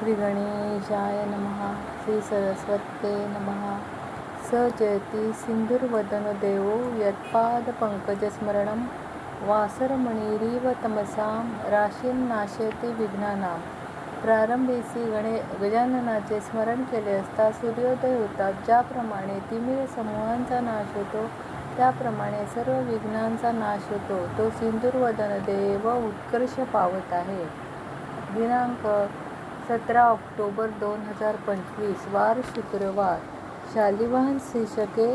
श्री गणेशाय नमः श्री सरस्वते नमः। स जयति सिन्धुर्वदनो देवो यत्पादपङ्कजस्मरणं वासरमणिरिव तमसां राशीन्नाशयति विघ्नानां। प्रारंभीसी गणे गजाननाचे स्मरण केले असता सूर्योदय होतात ज्याप्रमाणे तिमिर समूहांचा नाश होतो त्याप्रमाणे सर्व विघ्नांचा नाश होतो तो सिंधुर्वदन देव उत्कर्ष पावत आहे। दिनांक सतरा ऑक्टोबर दोन हजार पंचवीस वार शुक्रवार. शालिवाहन शीर्षके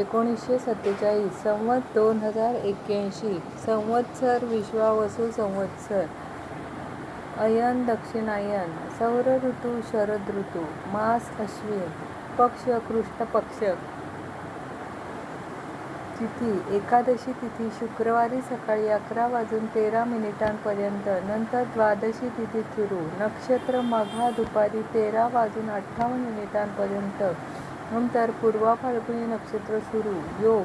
एकोणीसशे सत्तेचाळीस संवत दोन हजार एक्क्याऐंशी संवत्सर विश्वावसू संवत्सर अयन दक्षिणायन सौर ऋतू शरद ऋतू मास अश्विन पक्ष कृष्ण पक्ष. तिथी एकादशी तिथी शुक्रवारी सकाळी अकरा वाजून तेरा मिनिटांपर्यंत नंतर द्वादशी तिथी सुरू. नक्षत्र मघा दुपारी तेरा वाजून अठ्ठावन्न मिनिटांपर्यंत नंतर पूर्वा फाल्गुनी नक्षत्र सुरू. योग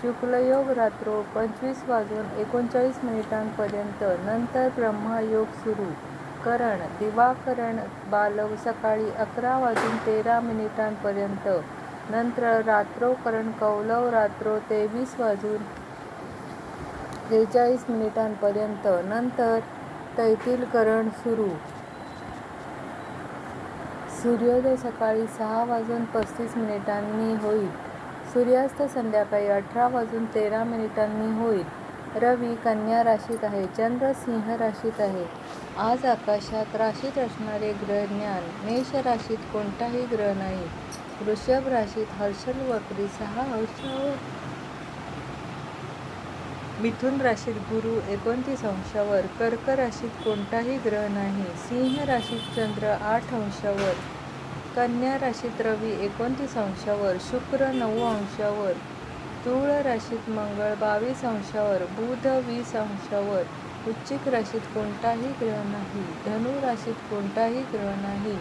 शुक्लयोग रात्र पंचवीस वाजून एकोणचाळीस मिनिटांपर्यंत नंतर ब्रह्मयोग सुरू. करण दिवाकरण बालव सकाळी अकरा वाजून तेरा मिनिटांपर्यंत नंतर रात्रोकरण कौलव रात्रो तेवीस वाजून त्रेचाळीस मिनिटांपर्यंत नंतर तैथिलकरण सुरू. सूर्योदय सकाळी सहा वाजून पस्तीस मिनिटांनी होईल. सूर्यास्त संध्याकाळी अठरा वाजून तेरा मिनिटांनी होईल. रवी कन्या राशीत आहे चंद्र सिंह राशीत आहे. आज आकाशात राशीत असणारे ग्रहज्ञान मेष राशीत कोणताही ग्रह नाही. वृषभ राशीत हर्षल वक्री सहा अंशावर मिथुन राशीत गुरु एकोणतीस अंशावर. कर्क राशीत कोणताही ग्रह नाही. सिंह राशीत चंद्र आठ अंशावर. कन्या राशीत रवी एकोणतीस अंशावर. शुक्र नऊ अंशावर. तुळ राशीत मंगळ बावीस अंशावर. बुध वीस अंशावर. वृश्चिक राशीत कोणताही ग्रह नाही. धनु राशीत कोणताही ग्रह नाही.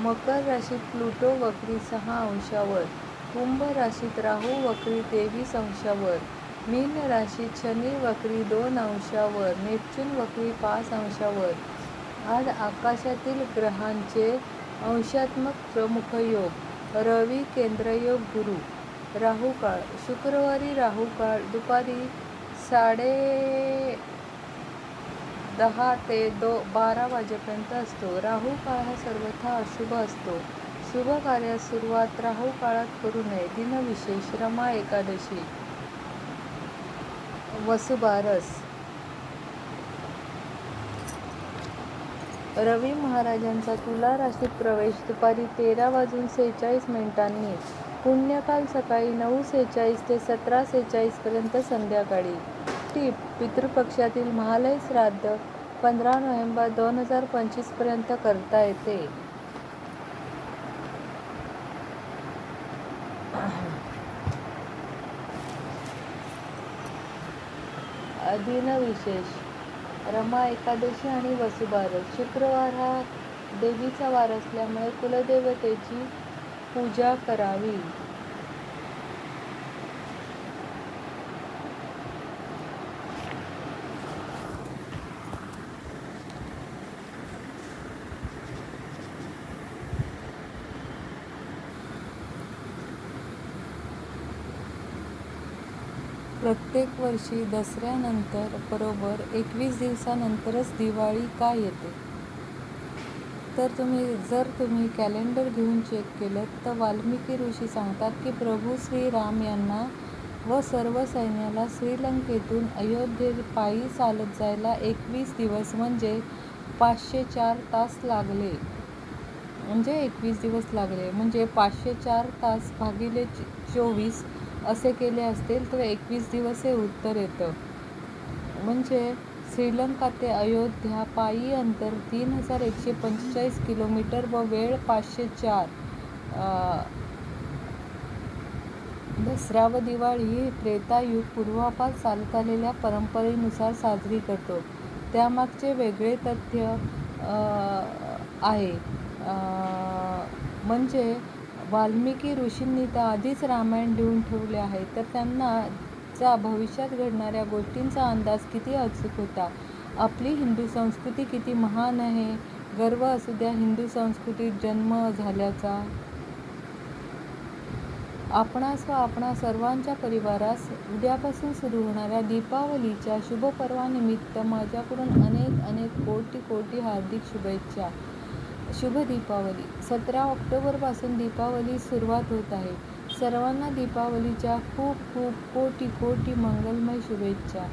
मकर राशीत प्लुटो वक्री सहा अंशावर कुंभ राशीत राहू वक्री तेवीस अंशावर मीन राशीत शनी वक्री दोन अंशावर नेपच्यून वक्री पाच अंशावर. आज आकाशातील ग्रहांचे अंशात्मक प्रमुख योग रवी केंद्रयोग गुरु राहुकाळ शुक्रवारी राहुकाळ दुपारी साडे दहा ते दो बारा वाजेपर्यंत असतो. राहू काळ हा सर्वथा अशुभ असतो. शुभ कार्यास सुरुवात राहू काळात करू नये. दिनविशेष रमा एकादशी. वसुबारस. रवी महाराजांचा तुला राशीत प्रवेश दुपारी तेरा वाजून सेहेचाळीस मिनिटांनी. पुण्यकाल सकाळी नऊ सेहेचाळीस ते सतरा सेहेचाळीसपर्यंत संध्याकाळी. टिप. पितृपक्षातील महालय श्राद्ध पंधरा नोव्हेंबर दोन हजार पंचवीसपर्यंत करता येते. विशेष रमा एकादशी आणि वसुबार शुक्रवार हा देवीचा वार असल्यामुळे कुलदेवतेची पूजा करावी. प्रत्येक वर्षी दसऱ्यानंतर बरोबर एकवीस दिवसानंतरच दिवाळी का येते? तर तुम्ही जर तुम्ही कॅलेंडर घेऊन चेक केलं तर वाल्मिकी ऋषी सांगतात की प्रभू श्रीराम यांना व सर्व सैन्याला श्रीलंकेतून अयोध्ये पायी चालत जायला एकवीस दिवस म्हणजे पाचशे चार तास लागले. म्हणजे एकवीस दिवस लागले. म्हणजे पाचशे चार तास भागिले चोवीस असे केले असतील तर एकवीस दिवस हे उत्तर येतं. म्हणजे श्रीलंका ते अयोध्या पायी अंतर तीन हजार एकशे पंचेचाळीस किलोमीटर व वेळ पाचशे चार. दसरा व दिवाळी ही त्रेतायुग पूर्वापार चालत आलेल्या परंपरेनुसार साजरी करतो. त्यामागचे वेगळे तथ्य आहे. म्हणजे वाल्मिकी ऋषींनी तर आधीच रामायण लिहून ठेवले आहे तर त्यांना चा भविष्यात घडणाऱ्या गोष्टींचा अंदाज किती अचूक होता? आपली हिंदू संस्कृती किती महान आहे? गर्व असू द्या हिंदू संस्कृतीत जन्म झाल्याचा. आपणास व आपणा सर्वांच्या परिवारास उद्यापासून सुरू होणाऱ्या दीपावलीच्या शुभपर्वानिमित्त माझ्याकडून अनेक अनेक कोटी कोटी हार्दिक शुभेच्छा. शुभ दीपावली. सतरा ऑक्टोबरपासून दीपावली सुरुवात होत आहे. सर्वांना दीपावलीच्या खूप खूप कोटी कोटी मंगलमय शुभेच्छा.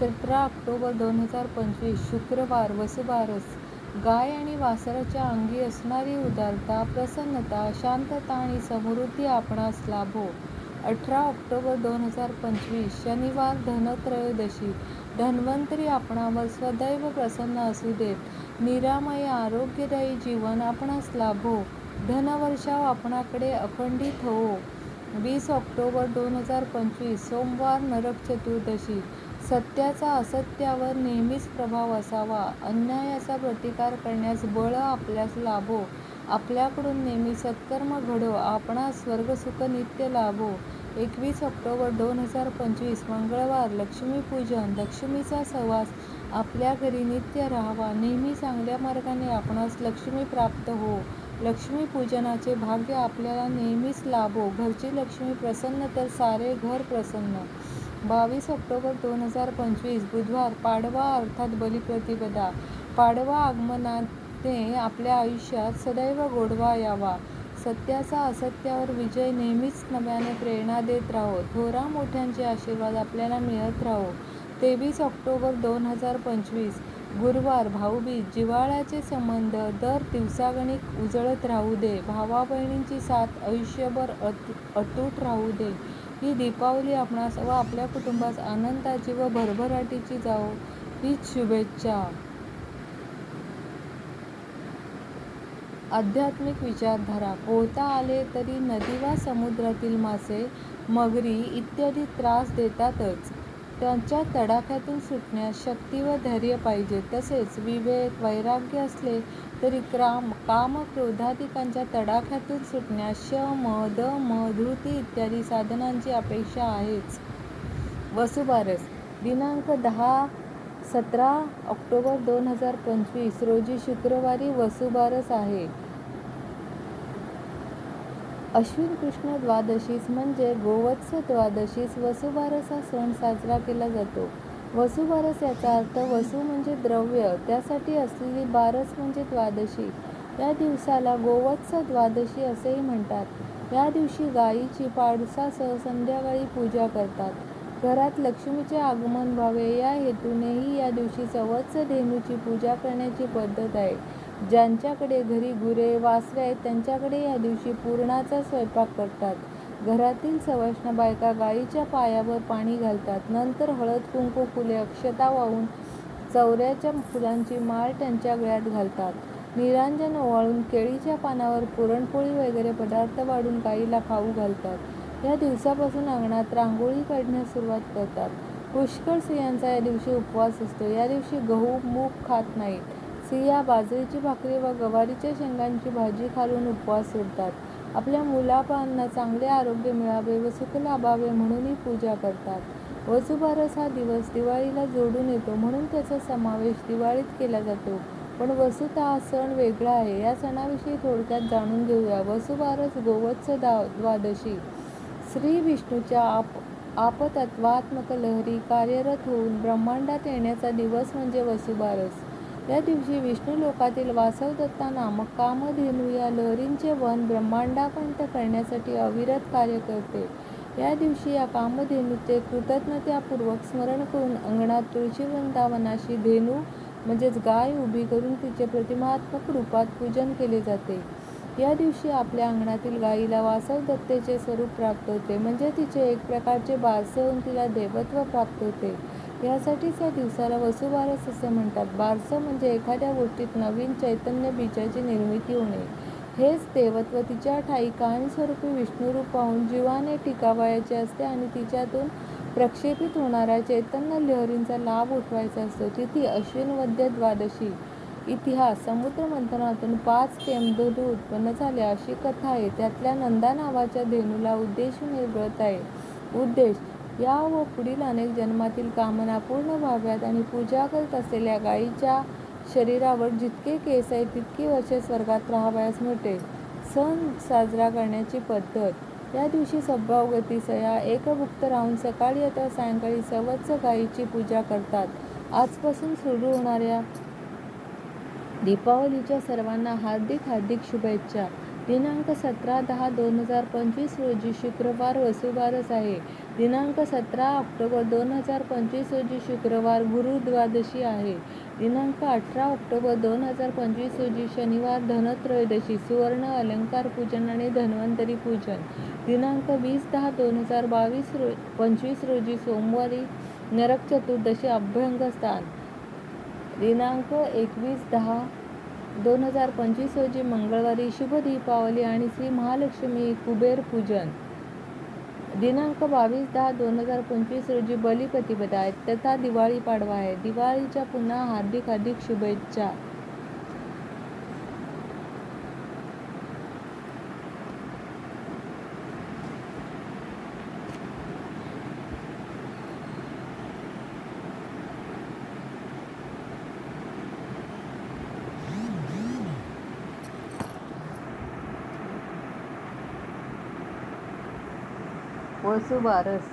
सतरा ऑक्टोबर दोन हजार पंचवीस शुक्रवार वसुबारस. गाय आणि वासराच्या अंगी असणारी उदारता प्रसन्नता शांतता आणि समृद्धी आपणास लाभो. अठरा ऑक्टोबर दोन हजार पंचवीस शनिवार धनत्रयोदशी. धन्वंतरी आपणावर सदैव प्रसन्न असू देत. निरामय आरोग्यदायी जीवन आपणास लाभो. धनवर्षाव आपणाकडे अखंडित होवो वीस ऑक्टोबर दोन हजार पंचवीस सोमवार नरक चतुर्दशी. सत्याचा असत्यावर नेहमीच प्रभाव असावा. अन्यायाचा प्रतिकार करण्यास बळ आपल्यास लाभो. आपल्याकडून नेहमी सत्कर्म घडो. आपणास स्वर्गसुख नित्य लाभो. एकवीस ऑक्टोबर दोन हजार पंचवीस मंगळवार लक्ष्मीपूजन लक्ष्मीचा सहवास आपल्या घरी नित्य राहावा नेहमी चांगल्या मार्गाने आपणास लक्ष्मी प्राप्त हो. लक्ष्मीपूजनाचे भाग्य आपल्याला नेहमीच लाभो. घरची लक्ष्मी प्रसन्न तर सारे घर प्रसन्न. बावीस ऑक्टोबर दोन हजार पंचवीस बुधवार पाडवा अर्थात बलिप्रतिपदा. पाडवा आगमनाने आपल्या आयुष्यात सदैव गोडवा यावा. सत्याचा असत्यावर विजय नेहमीच नव्याने प्रेरणा देत राहो. थोरा मोठ्यांचे आशीर्वाद आपल्याला मिळत राहो. तेवीस ऑक्टोबर दोन हजार पंचवीस. गुरुवार भाऊबीज जिव्हाळ्याचे संबंध दर दिवसागणिक उजळत राहू दे. भावा बहिणींची साथ आयुष्यभर अत अतूट राहू दे. ही दीपावली आपणास व आपल्या कुटुंबास आनंदाची व भरभराटीची जाओ हीच शुभेच्छा. आध्यात्मिक विचारधारा पोहता आले तरी नदी वा समुद्रातील मासे मगरी इत्यादी त्रास देतातच. त्यांच्या तडाख्यातून सुटण्यास शक्ती व धैर्य पाहिजे. तसेच विवेक वैराग्य असले तरी क्राम काम क्रोधाधिकांच्या तडाख्यातून सुटण्यास शम दम धृती इत्यादी साधनांची अपेक्षा आहेच. वसुबारस दिनांक दहा सतरा ऑक्टोबर दोन हजार पंचवीस रोजी शुक्रवारी वसुबारस आहे. अश्विन कृष्ण द्वादशीस म्हणजे गोवत्स द्वादशीस वसुबारस हा सण साजरा केला जातो. वसुबारस याचा अर्थ वसू म्हणजे द्रव्य त्यासाठी असलेली बारस म्हणजे द्वादशी. या दिवसाला गोवत्स द्वादशी असेही म्हणतात. या दिवशी गायीची पाडसासह संध्याकाळी पूजा करतात. घरात लक्ष्मीचे आगमन व्हावे या हेतूनेही या दिवशी चवत्स धेनूची पूजा करण्याची पद्धत आहे. ज्यांच्याकडे घरी गुरे वासरे आहेत त्यांच्याकडे या दिवशी पुरणाचा स्वयंपाक करतात. घरातील सवष्ण बायका गायीच्या पायावर पाणी घालतात. नंतर हळद कुंकू फुले अक्षता वाहून चौऱ्याच्या फुलांची माळ त्यांच्या गळ्यात घालतात. निरांजन ओवाळून केळीच्या पानावर पुरणपोळी वगैरे पदार्थ वाढून गाईला खाऊ घालतात. या दिवसापासून अंगणात रांगोळी काढण्यास सुरुवात करतात. पुष्कळ स्त्रियांचा या दिवशी उपवास असतो. या दिवशी गहू मूग खात नाहीत. स्त्रिया बाजरीची भाकरी व गवारीच्या शेंगांची भाजी खालून उपवास सोडतात. आपल्या मुलापांना चांगले आरोग्य मिळावे व सुख लाभावे म्हणून ही पूजा करतात. वसुबारस हा दिवस दिवाळीला जोडून येतो म्हणून त्याचा समावेश दिवाळीत केला जातो. पण वसुत हा सण वेगळा आहे. या सणाविषयी थोडक्यात जाणून घेऊया. वसुबारस गोवत्स द्वादशी. श्री विष्णूच्या आप आपतत्वात्मक लहरी कार्यरत होऊन ब्रह्मांडात येण्याचा दिवस म्हणजे वसुबारस. या दिवशी विष्णू लोकातील वासवदत्ता नामक कामधेनू या लहरींचे वन ब्रह्मांडापर्यंत करण्यासाठी अविरत कार्य करते. या दिवशी या कामधेनूचे कृतज्ञतापूर्वक स्मरण करून अंगणात तुळशी वृंदावनाशी धेनू म्हणजेच गाय उभी करून तिचे प्रतिमात्मक रूपात पूजन केले जाते. या दिवशी आपल्या अंगणातील गाईला वासवदत्तेचे स्वरूप प्राप्त होते. म्हणजे तिचे एक प्रकारचे बारसे होऊन तिला देवत्व प्राप्त होते. यासाठीच या दिवसाला वसुबारस असे म्हणतात. बारसं म्हणजे एखाद्या गोष्टीत नवीन चैतन्य बीजाची निर्मिती होणे. हेच देवत्व तिच्या ठाई कायमस्वरूपी विष्णुरूप पाहून जीवाने टिकावायचे असते आणि तिच्यातून प्रक्षेपित होणाऱ्या चैतन्य लहरींचा लाभ उठवायचा असतो. तिथी अश्विनवद्य द्वादशी. इतिहास समुद्र मंथनातून पाच दूध उत्पन्न झाल्या अशी कथा आहे. त्यातल्या नंदा नावाच्या धेनूला उद्देश हे आहे. उद्देश या व पुढील अनेक जन्मातील कामना पूर्ण व्हाव्यात आणि पूजा करत असलेल्या गायीच्या शरीरावर जितके केस आहे तितकी वर्षे स्वर्गात राहावयास मिळते. सण साजरा करण्याची पद्धत. या दिवशी सौभाग्यवती सया एकभुक्त राहून सकाळी अथवा सायंकाळी सवत्स गायीची पूजा करतात. आजपासून सुरू होणाऱ्या दीपावलीच्या सर्वांना हार्दिक हार्दिक शुभेच्छा. दिनांक सतरा दहा दोन हजार पंचवीस रोजी शुक्रवार वसुबारस आहे. दिनांक सतरा ऑक्टोबर दोन हजार पंचवीस रोजी शुक्रवार गुरुद्वादशी आहे. दिनांक अठरा ऑक्टोबर दोन हजार पंचवीस रोजी शनिवार धनत्रयोदशी सुवर्ण अलंकार पूजन आणि धन्वंतरी पूजन. दिनांक वीस दहा दोन हजार बावीस रो पंचवीस रोजी सोमवारी नरक चतुर्दशी अभ्यंगस्थान. दिनांक एकवीस दहा दोन हजार पंचवीस रोजी मंगळवारी शुभ दीपावली आणि श्री महालक्ष्मी कुबेर पूजन. दिनांक बावीस दहा दोन हजार पंचवीस रोजी बलिप्रतिपदा आहे तथा दिवाळी पाडवा आहे. दिवाळीच्या पुन्हा हार्दिक हार्दिक शुभेच्छा. वसुबारस.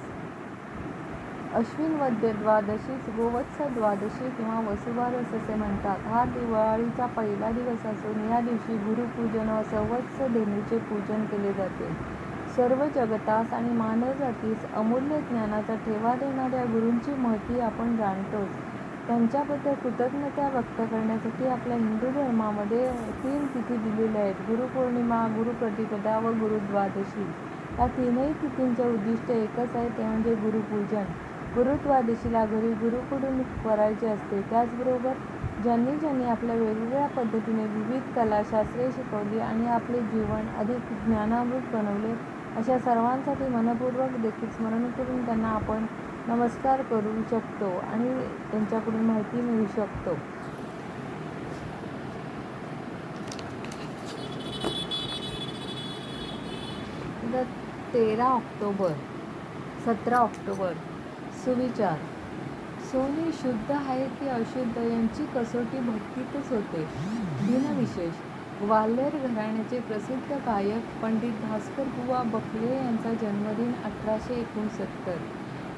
अश्विन वद्य द्वादशीच गोवत्स द्वादशी किंवा वसुबारस असे म्हणतात. हा दिवाळीचा पहिला दिवस असून या दिवशी गुरुपूजन व संवत्स धेनूचे पूजन केले जाते. सर्व जगतास आणि मानवजातीस अमूल्य ज्ञानाचा ठेवा देणाऱ्या गुरूंची महती आपण जाणतोच. त्यांच्याबद्दल कृतज्ञता व्यक्त करण्यासाठी आपल्या हिंदू धर्मामध्ये तीन तिथी दिलेल्या आहेत. गुरुपौर्णिमा गुरुप्रतिपदा व गुरुद्वादशी. या तीनही तिथींचे उद्दिष्ट एकच आहे ते म्हणजे गुरुपूजन. गुरुद्वादशीला घरी गुरुकडून करायचे असते. त्याचबरोबर ज्यांनी ज्यांनी आपल्या वेगवेगळ्या पद्धतीने विविध कलाशास्त्रे शिकवली आणि आपले जीवन अधिक ज्ञानामृत बनवले अशा सर्वांसाठी मनपूर्वक देखील स्मरण करून त्यांना आपण नमस्कार करू शकतो आणि त्यांच्याकडून माहिती मिळू शकतो. द तेरा ऑक्टोबर सतरा ऑक्टोबर सुविचार. सोने शुद्ध आहे की अशुद्ध यांची कसोटी भक्तीतच होते. दिनविशेष ग्वाल्हेर घराण्याचे प्रसिद्ध गायक पंडित भास्कर बुवा बकले यांचा जन्मदिन अठराशे एकोणसत्तर.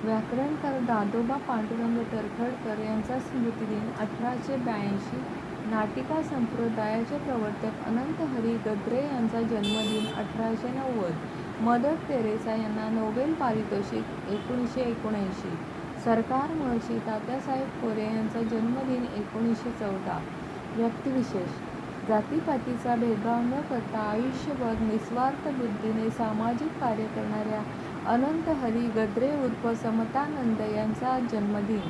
व्याकरणकार दादोबा पांडुरंग तरखडकर यांचा स्मृतिदिन अठराशे ब्याऐंशी. नाटिका संप्रदायाचे प्रवर्तक अनंत हरी गद्रे यांचा जन्मदिन अठराशे नव्वद. मदर तेरेसा यांना नोबेल पारितोषिक एकोणीसशे एकोणऐंशी. सरकार महर्षी तात्यासाहेब कोरे यांचा जन्मदिन एकोणीसशे चौदा. व्यक्तिविशेष. जातीपातीचा भेदभाव न करता आयुष्यभर निस्वार्थ बुद्धीने सामाजिक कार्य करणाऱ्या अनंत हरी गद्रे उर्फ समतानंद यांचा जन्मदिन.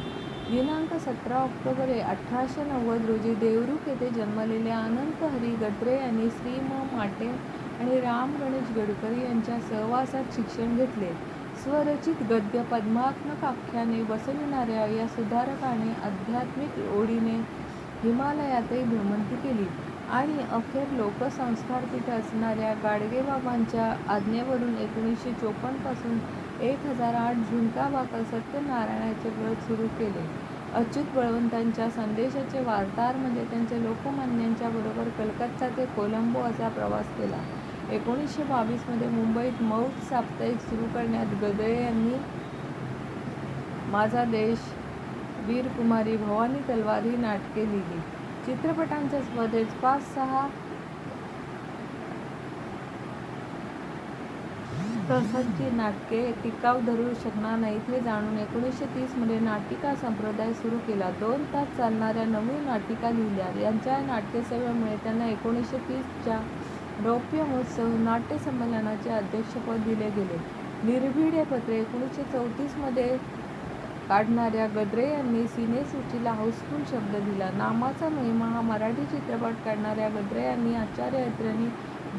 दिनांक सतरा ऑक्टोबर अठराशे नव्वद रोजी देवरुख येथे जन्मलेल्या अनंत हरी गद्रे यांनी श्री म. माटे आणि राम गणेश गडकरी यांच्या सहवासात शिक्षण घेतले. स्वरचित गद्य पद्मात्मक आख्याने बसविणाऱ्या या सुधारकाने आध्यात्मिक ओढीने हिमालयातही भ्रमंती केली. आणि अखेर लोकसंस्कार तिथे असणाऱ्या गाडगेबाबांच्या आज्ञेवरून एकोणीसशे चोपन्नपासून एक हजार आठ झुणकाभाकर सत्यनारायणाचे व्रत सुरू केले. अच्युत बळवंतांच्या संदेशाचे वार्ताहर म्हणजे त्यांच्या लोकमान्यांच्या बरोबर कलकत्ता ते कोलंबो असा प्रवास केला. एकोणीसशे बावीसमध्ये मुंबईत मौत साप्ताहिक सुरू करण्यात गदळे यांनी माझा देश वीरकुमारी भवानी तलवार ही नाटके लिहिली. चित्रपटांच्या स्पर्धेत पाच सहा तसंची नाटके टिकाव धरू शकणार नाहीत हे जाणून एकोणीसशे तीसमध्ये नाटिका संप्रदाय सुरू केला. दोन तास चालणाऱ्या नवीन नाटिका लिहिल्या. यांच्या नाट्यसेवेमुळे त्यांना एकोणीसशे तीसच्या रौप्य महोत्सव नाट्य संमेलनाचे अध्यक्षपद दिले गेले. निर्भीड हे पत्र एकोणीसशे चौतीसमध्ये काढणाऱ्या गद्रे यांनी सिनेसृष्टीला हाऊसफुल शब्द दिला. नामाचा महिमा हा मराठी चित्रपट काढणाऱ्या गद्रे यांनी आचार्य अत्र्यांनी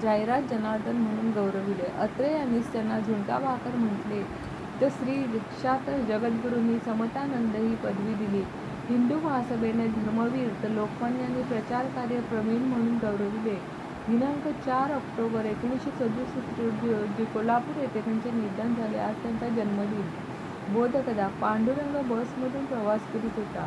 जाहिरात जनार्दन म्हणून गौरविले. अत्रे यांनीच त्यांना झुणका भाकर म्हटले. तर श्री दीक्षात जगद्गुरूंनी समतानंद ही पदवी दिली. हिंदू महासभेने धर्मवीर तर लोकमान्यांनी प्रचारकार्य प्रवीण म्हणून गौरविले. दिनांक चार ऑक्टोबर एकोणीसशे सदुसष्ट रोजी कोल्हापूर येथे त्यांचे निधन झाले. आज त्यांचा जन्मदिन. बोधकदा पांडुरंग बसमधून प्रवास करीत होता.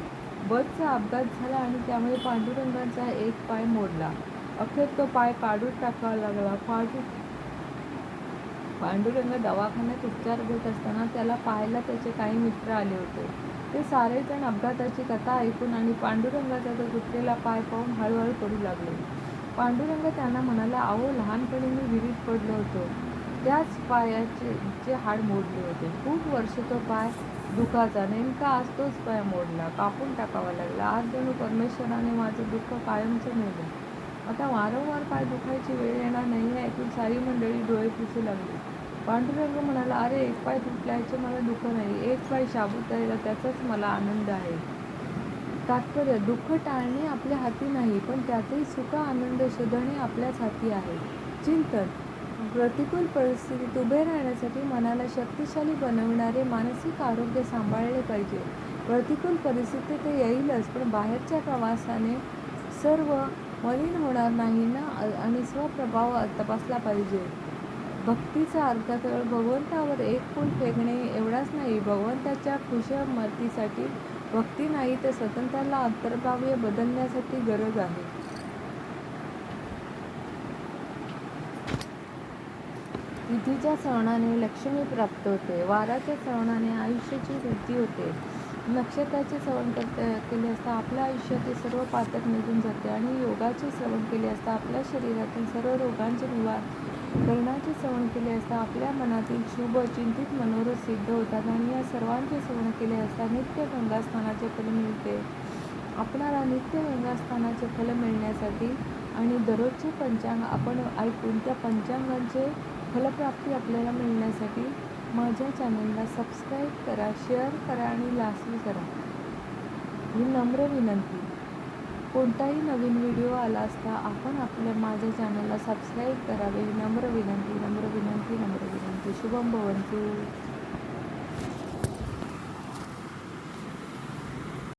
बसचा अपघात झाला आणि त्यामुळे पांडुरंगाचा एक पाय मोडला. अखेर तो पाय काढून टाकावा लागला. पांडु पांडुरंग दवाखान्यात उपचार घेत असताना त्याला पाहायला त्याचे काही मित्र आले होते. ते सारेजण अपघाताची कथा ऐकून आणि पांडुरंगाचा तो तुटलेला पाय पाहून हळूहळू पडू लागले. पांडुरंग त्यांना म्हणाला अहो लहानपणी मी विहिरीत पडलो होतो. त्याच पायाचे जे हाड मोडले होते. खूप वर्ष तो पाय दुखाचा. नेमका आज तोच पाय मोडला. कापून टाकावा लागला. आज जणू परमेश्वराने माझं दुःख कायमचं नेलं. आता वारंवार पाय दुखायची वेळ येणार नाही आहे. ऐकून सारी मंडळी डोळे पुसू लागली. पांडुरंग म्हणाला अरे एक पाय तुटल्याचे मला दुःख नाही. एक पाय शाबूत राहिला त्याचाच मला आनंद आहे. तात्पर्य दुःख टाळणे आपल्या हाती नाही पण त्यातही सुख आनंद शोधणे आपल्याच हाती आहे. चिंतन प्रतिकूल परिस्थितीत उभे राहण्यासाठी मनाला शक्तिशाली बनवणारे मानसिक आरोग्य सांभाळले पाहिजे. प्रतिकूल परिस्थिती तर येईलच पण बाहेरच्या प्रवासाने सर्व मलिन होणार नाही ना? आणि स्वप्रभाव तपासला पाहिजे. भक्तीचा अर्थ केवळ भगवंतावर एक फूल फेकणे एवढाच नाही भगवंताच्या खुशमतीसाठी भक्ती नाही तर स्वतंत्राला अंतर्भाव्य बदलण्यासाठी गरज आहे. तिथीच्या श्रवणाने लक्ष्मी प्राप्त होते. वाराच्या श्रवणाने आयुष्याची वृद्धी होते. नक्षत्राचे श्रवण करता केले असता आपल्या आयुष्यातील सर्व पातक निघून जाते आणि योगाचे श्रवण केले असता आपल्या शरीरातील सर्व रोगांचे निवार कर्णाचे श्रवण केले असता आपल्या मनातील शुभ चिंतित मनोरथ सिद्ध होतात आणि या सर्वांचे श्रवण केले असता नित्य गंगास्थानाचे फल मिळते. आपणाला नित्य गंगास्थानाचे फल मिळण्यासाठी आणि दररोजचे पंचांग आपण ऐकून त्या पंचांगांचे फलप्राप्ती आपल्याला मिळण्यासाठी माझ्या चॅनलला सबस्क्राईब करा शेअर करा आणि लासू करा. ही नम्र विनंती. कोणताही नवीन व्हिडिओ आला असता आपण आपल्या माझ्या चॅनलला सबस्क्राईब करावे. नम्र विनंती नम्र विनंती नम्र विनंती. शुभम भवंतू